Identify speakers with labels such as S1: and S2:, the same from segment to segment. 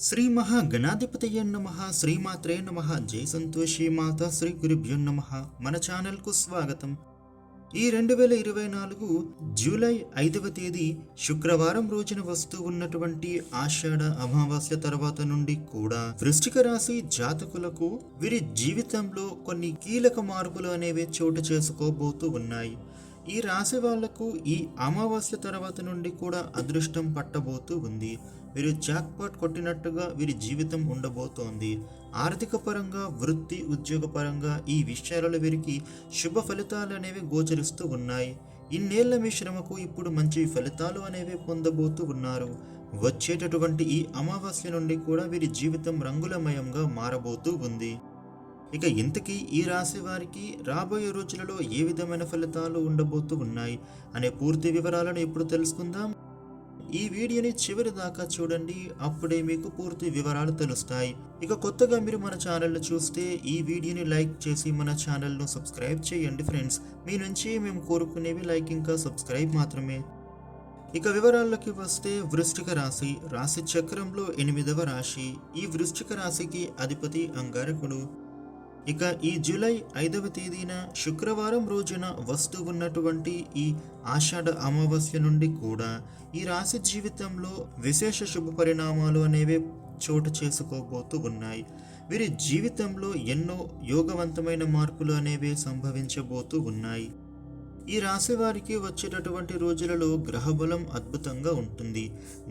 S1: శ్రీ మహాగణాధిపతయ నమ శ్రీమాత్రే నమ జై సంతోషి మాత శ్రీ గురుభ్యో నమ. మన ఛానల్కు స్వాగతం. ఈ రెండు వేల ఇరవై నాలుగు జూలై ఐదవ తేదీ శుక్రవారం రోజున వస్తూ ఉన్నటువంటి ఆషాఢ అమావాస్య తర్వాత నుండి కూడా వృశ్చిక రాశి జాతకులకు వీరి జీవితంలో కొన్ని కీలక మార్పులు అనేవి చోటు చేసుకోబోతూ ఉన్నాయి. ఈ రాశి వాళ్ళకు ఈ అమావాస్య తర్వాత నుండి కూడా అదృష్టం పట్టబోతూ ఉంది. వీరు జాక్పాట్ కొట్టినట్టుగా వీరి జీవితం ఉండబోతోంది. ఆర్థిక పరంగా వృత్తి ఉద్యోగ పరంగా ఈ విషయాలలో వీరికి శుభ ఫలితాలు అనేవి గోచరిస్తూ ఉన్నాయి. ఇన్నేళ్ళ మీ శ్రమకు ఇప్పుడు మంచి ఫలితాలు అనేవి పొందబోతూ ఉన్నారు. వచ్చేటటువంటి ఈ అమావాస్య నుండి కూడా వీరి జీవితం రంగులమయంగా మారబోతూ ఉంది. ఇక ఇంతకీ ఈ రాశి వారికి రాబోయే రోజులలో ఏ విధమైన ఫలితాలు ఉండబోతూ ఉన్నాయి అనే పూర్తి వివరాలను ఇప్పుడు తెలుసుకుందాం. ఈ వీడియోని చివరి దాకా చూడండి అప్పుడే మీకు పూర్తి వివరాలు తెలుస్తాయి. ఇక కొత్తగా మీరు మన ఛానల్ను చూస్తే ఈ వీడియోని లైక్ చేసి మన ఛానల్ను సబ్స్క్రైబ్ చేయండి ఫ్రెండ్స్. మీ నుంచి మేము కోరుకునేవి లైక్ ఇంకా సబ్స్క్రైబ్ మాత్రమే. ఇక వివరాల్లోకి వస్తే వృశ్చిక రాశి రాశి చక్రంలో ఎనిమిదవ రాశి. ఈ వృశ్చిక రాశికి అధిపతి అంగారకుడు. ఇక ఈ జూలై ఐదవ తేదీన శుక్రవారం రోజున వస్తూ ఉన్నటువంటి ఈ ఆషాఢ అమావాస్య నుండి కూడా ఈ రాశి జీవితంలో విశేష శుభ పరిణామాలు అనేవి చోటు చేసుకోబోతూ ఉన్నాయి. వీరి జీవితంలో ఎన్నో యోగవంతమైన మార్పులు అనేవి సంభవించబోతూ ఉన్నాయి. ఈ రాశి వారికి వచ్చేటటువంటి రోజులలో గ్రహబలం అద్భుతంగా ఉంటుంది.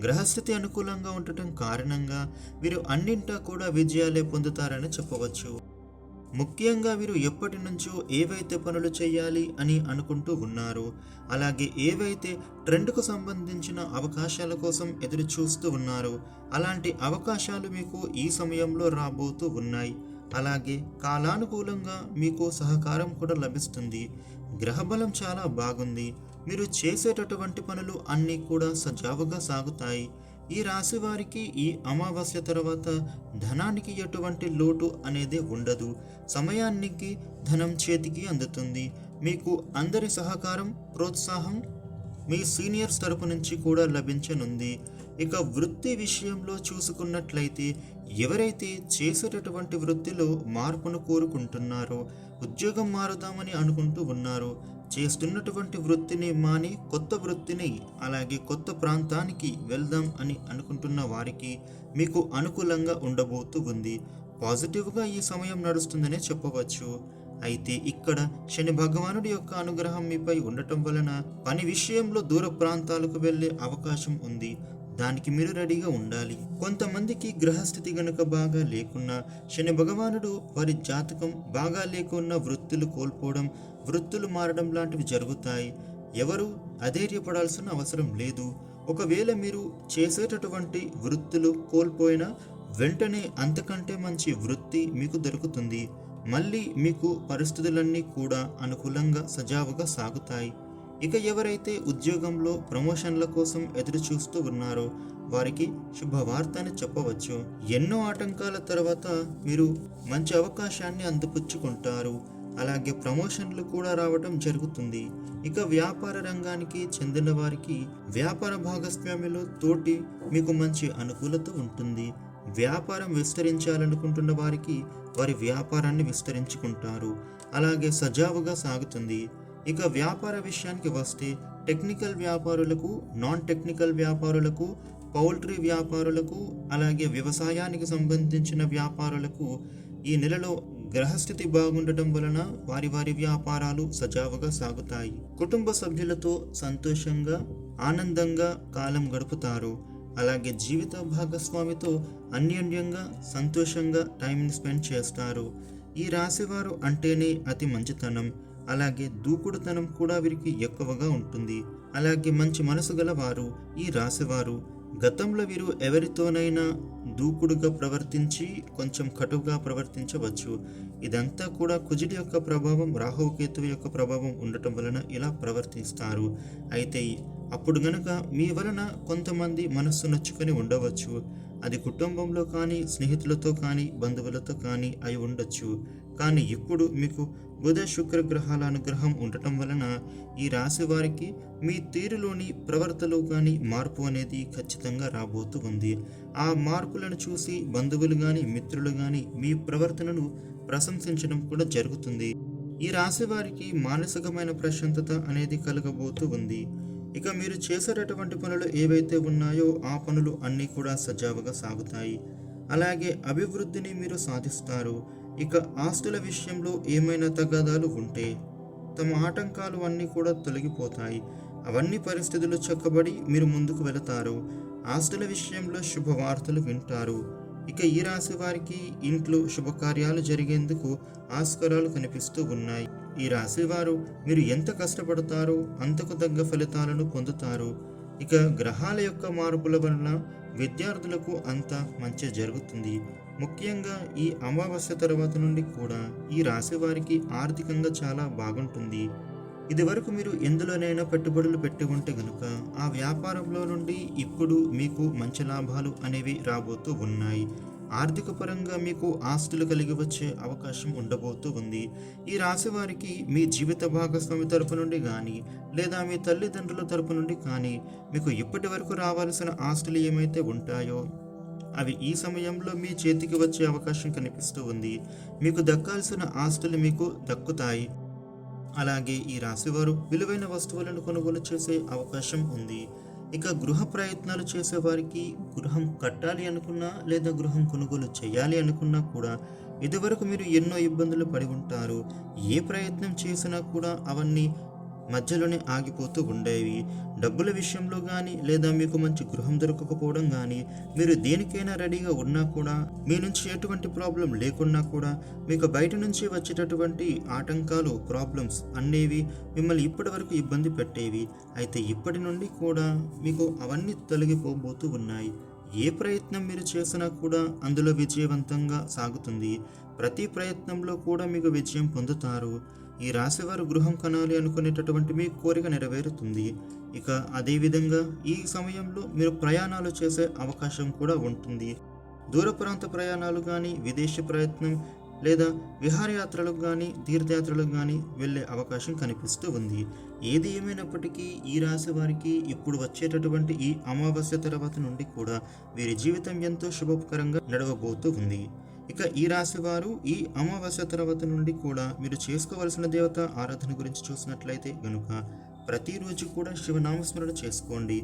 S1: గ్రహస్థితి అనుకూలంగా ఉండటం కారణంగా వీరు అన్నింటా కూడా విజయాలే పొందుతారని చెప్పవచ్చు. ముఖ్యంగా వీరు ఎప్పటి నుంచో ఏవైతే పనులు చేయాలి అని అనుకుంటూ ఉన్నారు అలాగే ఏవైతే ట్రెండ్కు సంబంధించిన అవకాశాల కోసం ఎదురు చూస్తూ ఉన్నారు అలాంటి అవకాశాలు మీకు ఈ సమయంలో రాబోతూ ఉన్నాయి. అలాగే కాలానుకూలంగా మీకు సహకారం కూడా లభిస్తుంది. గ్రహబలం చాలా బాగుంది. మీరు చేసేటటువంటి పనులు అన్నీ కూడా సజావుగా సాగుతాయి. ఈ రాశి వారికి ఈ అమావాస్య తర్వాత ధనానికి ఎటువంటి లోటు అనేది ఉండదు. సమయానికి ధనం చేతికి అందుతుంది. మీకు అందరి సహకారం ప్రోత్సాహం మీ సీనియర్స్ తరపు నుంచి కూడా లభించనుంది. ఇక వృత్తి విషయంలో చూసుకున్నట్లయితే ఎవరైతే చేసేటటువంటి వృత్తిలో మార్పును కోరుకుంటున్నారో ఉద్యోగం మారుదామని అనుకుంటూ ఉన్నారో. చేస్తున్నటువంటి వృత్తిని మాని కొత్త వృత్తిని అలాగే కొత్త ప్రాంతానికి వెళ్దాం అని అనుకుంటున్న వారికి మీకు అనుకూలంగా ఉండబోతూ ఉంది. పాజిటివ్గా ఈ సమయం నడుస్తుందనే చెప్పవచ్చు. అయితే ఇక్కడ శని భగవానుడి యొక్క అనుగ్రహం మీపై ఉండటం వలన పని విషయంలో దూర ప్రాంతాలకు వెళ్ళే అవకాశం ఉంది. దానికి మీరు రెడీగా ఉండాలి. కొంతమందికి గ్రహస్థితి గనుక బాగా లేకున్నా శని భగవానుడు వారి జాతకం బాగా లేకున్నా వృత్తులు కోల్పోవడం వృత్తులు మారడం లాంటివి జరుగుతాయి. ఎవరు అధైర్యపడాల్సిన అవసరం లేదు. ఒకవేళ మీరు చేసేటటువంటి వృత్తులు కోల్పోయినా వెంటనే అంతకంటే మంచి వృత్తి మీకు దొరుకుతుంది. మళ్ళీ మీకు పరిస్థితులన్నీ కూడా అనుకూలంగా సజావుగా సాగుతాయి. ఇక ఎవరైతే ఉద్యోగంలో ప్రమోషన్ల కోసం ఎదురు చూస్తూ ఉన్నారో వారికి శుభవార్త అని చెప్పవచ్చు. ఎన్నో ఆటంకాల తర్వాత మీరు మంచి అవకాశాన్ని అందిపుచ్చుకుంటారు. అలాగే ప్రమోషన్లు కూడా రావడం జరుగుతుంది. ఇక వ్యాపార రంగానికి చెందిన వారికి వ్యాపార భాగస్వామ్యంలో తోటి మీకు మంచి అనుకూలత ఉంటుంది. వ్యాపారం విస్తరించాలనుకుంటున్న వారికి వారి వ్యాపారాన్ని విస్తరించుకుంటారు. అలాగే సజావుగా సాగుతుంది. ఇక వ్యాపార విషయానికి వస్తే టెక్నికల్ వ్యాపారులకు నాన్ టెక్నికల్ వ్యాపారులకు పౌల్ట్రీ వ్యాపారులకు అలాగే వ్యవసాయానికి సంబంధించిన వ్యాపారులకు ఈ నెలలో గ్రహస్థితి బాగుండటం వలన వారి వారి వ్యాపారాలు సజావుగా సాగుతాయి. కుటుంబ సభ్యులతో సంతోషంగా ఆనందంగా కాలం గడుపుతారు. అలాగే జీవిత భాగస్వామితో అన్యోన్యంగా సంతోషంగా టైంని స్పెండ్ చేస్తారు. ఈ రాశివారు అంటేనే అతి మంచితనం. అలాగే దూకుడుతనం కూడా వీరికి ఎక్కువగా ఉంటుంది. అలాగే మంచి మనసు గలవారు ఈ రాశివారు గతంలో వీరు ఎవరితోనైనా దూకుడుగా ప్రవర్తించి కొంచెం కటుగా ప్రవర్తించవచ్చు. ఇదంతా కూడా కుజుడి యొక్క ప్రభావం రాహుకేతువు యొక్క ప్రభావం ఉండటం వలన ఇలా ప్రవర్తిస్తారు. అయితే అప్పుడు గనక మీ వలన కొంతమంది మనస్సు నచ్చుకొని ఉండవచ్చు. అది కుటుంబంలో కానీ స్నేహితులతో కానీ బంధువులతో కానీ అయి ఉండొచ్చు. కానీ ఇప్పుడు మీకు బుధ శుక్ర గ్రహాల అనుగ్రహం ఉండటం వలన ఈ రాశి వారికి మీ తీరులోని ప్రవర్తలో కానీ మార్పు అనేది ఖచ్చితంగా రాబోతూ ఉంది. ఆ మార్పులను చూసి బంధువులు కానీ మిత్రులు కానీ మీ ప్రవర్తనను ప్రశంసించడం కూడా జరుగుతుంది. ఈ రాశి వారికి మానసికమైన ప్రశాంతత అనేది కలగబోతూ ఉంది. ఇక మీరు చేసేటటువంటి పనులు ఏవైతే ఉన్నాయో ఆ పనులు అన్నీ కూడా సజావుగా సాగుతాయి. అలాగే అభివృద్ధిని మీరు సాధిస్తారు. ఇక ఆస్తుల విషయంలో ఏమైనా తగాదాలు ఉంటే తమ ఆటంకాలు అన్నీ కూడా తొలగిపోతాయి. అవన్నీ పరిస్థితులు చక్కబడి మీరు ముందుకు వెళతారు. ఆస్తుల విషయంలో శుభవార్తలు వింటారు. ఇక ఈ రాశి వారికి ఇంట్లో శుభకార్యాలు జరిగేందుకు ఆస్కారాలు కనిపిస్తూ ఉన్నాయి. ఈ రాశి వారు మీరు ఎంత కష్టపడతారో అంతకు తగ్గ ఫలితాలను పొందుతారు. ఇక గ్రహాల యొక్క మార్పుల వలన విద్యార్థులకు అంత మంచి జరుగుతుంది. ముఖ్యంగా ఈ అమావాస్య తర్వాత నుండి కూడా ఈ రాశి వారికి ఆర్థికంగా చాలా బాగుంటుంది. ఇదివరకు మీరు ఎందులోనైనా పెట్టుబడులు పెట్టి ఉంటే గనుక ఆ వ్యాపారంలో నుండి ఇప్పుడు మీకు మంచి లాభాలు అనేవి రాబోతూ ఉన్నాయి. ఆర్థిక పరంగా మీకు ఆస్తులు కలిగి వచ్చే అవకాశం ఉండబోతూ ఉంది. ఈ రాశి వారికి మీ జీవిత భాగస్వామి తరపు నుండి కానీ లేదా మీ తల్లిదండ్రుల తరపు నుండి కానీ మీకు ఇప్పటి వరకు రావాల్సిన ఆస్తులు ఏమైతే ఉంటాయో అవి ఈ సమయంలో మీ చేతికి వచ్చే అవకాశం కనిపిస్తూ ఉంది. మీకు దక్కాల్సిన ఆస్తులు మీకు దక్కుతాయి. అలాగే ఈ రాశివారు విలువైన వస్తువులను కొనుగోలు చేసే అవకాశం ఉంది. ఇక గృహ ప్రయత్నాలు చేసే వారికి గృహం కట్టాలి అనుకున్నా లేదా గృహం కొనుగోలు చేయాలి అనుకున్నా కూడా ఇదివరకు మీరు ఎన్నో ఇబ్బందులు పడి ఉంటారు. ఏ ప్రయత్నం చేసినా కూడా అవన్నీ మధ్యలోనే ఆగిపోతూ ఉండేవి. డబ్బుల విషయంలో కానీ లేదా మీకు మంచి గృహం దొరకకపోవడం కానీ మీరు దేనికైనా రెడీగా ఉన్నా కూడా మీ నుంచి ఎటువంటి ప్రాబ్లం లేకున్నా కూడా మీకు బయట నుంచి వచ్చేటటువంటి ఆటంకాలు ప్రాబ్లమ్స్ అనేవి మిమ్మల్ని ఇప్పటి వరకు ఇబ్బంది పెట్టేవి. అయితే ఇప్పటి నుండి కూడా మీకు అవన్నీ తొలగిపోబోతూ ఉన్నాయి. ఏ ప్రయత్నం మీరు చేసినా కూడా అందులో విజయవంతంగా సాగుతుంది. ప్రతి ప్రయత్నంలో కూడా మీకు విజయం పొందుతారు. ఈ రాశివారు గృహం కొనాలి అనుకునేటటువంటి మీ కోరిక నెరవేరుతుంది. ఇక అదేవిధంగా ఈ సమయంలో మీరు ప్రయాణాలు చేసే అవకాశం కూడా ఉంటుంది. దూర ప్రాంత ప్రయాణాలు కానీ విదేశీ ప్రయత్నం లేదా విహారయాత్రలకు కానీ తీర్థయాత్రలకు కానీ వెళ్ళే అవకాశం కనిపిస్తూ ఉంది. ఏది ఏమైనప్పటికీ ఈ రాశి వారికి ఇప్పుడు వచ్చేటటువంటి ఈ అమావాస్య తర్వాత నుండి కూడా వీరి జీవితం ఎంతో శుభకరంగా నడవబోతూ ఉంది. ఇక ఈ రాశి వారు ఈ అమావాస్య తర్వాత నుండి కూడా మీరు చేసుకోవలసిన దేవత ఆరాధన గురించి చూసినట్లయితే గనుక ప్రతిరోజు కూడా శివనామస్మరణ చేసుకోండి.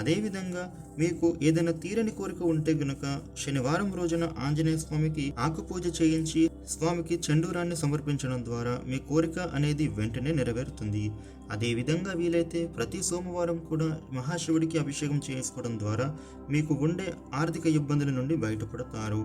S1: అదేవిధంగా మీకు ఏదైనా తీరని కోరిక ఉంటే గనుక శనివారం రోజున ఆంజనేయ స్వామికి ఆకుపూజ చేయించి స్వామికి చండూరాన్ని సమర్పించడం ద్వారా మీ కోరిక అనేది వెంటనే నెరవేరుతుంది. అదేవిధంగా వీలైతే ప్రతి సోమవారం కూడా మహాశివుడికి అభిషేకం చేసుకోవడం ద్వారా మీకు ఉండే ఆర్థిక ఇబ్బందుల నుండి బయటపడతారు.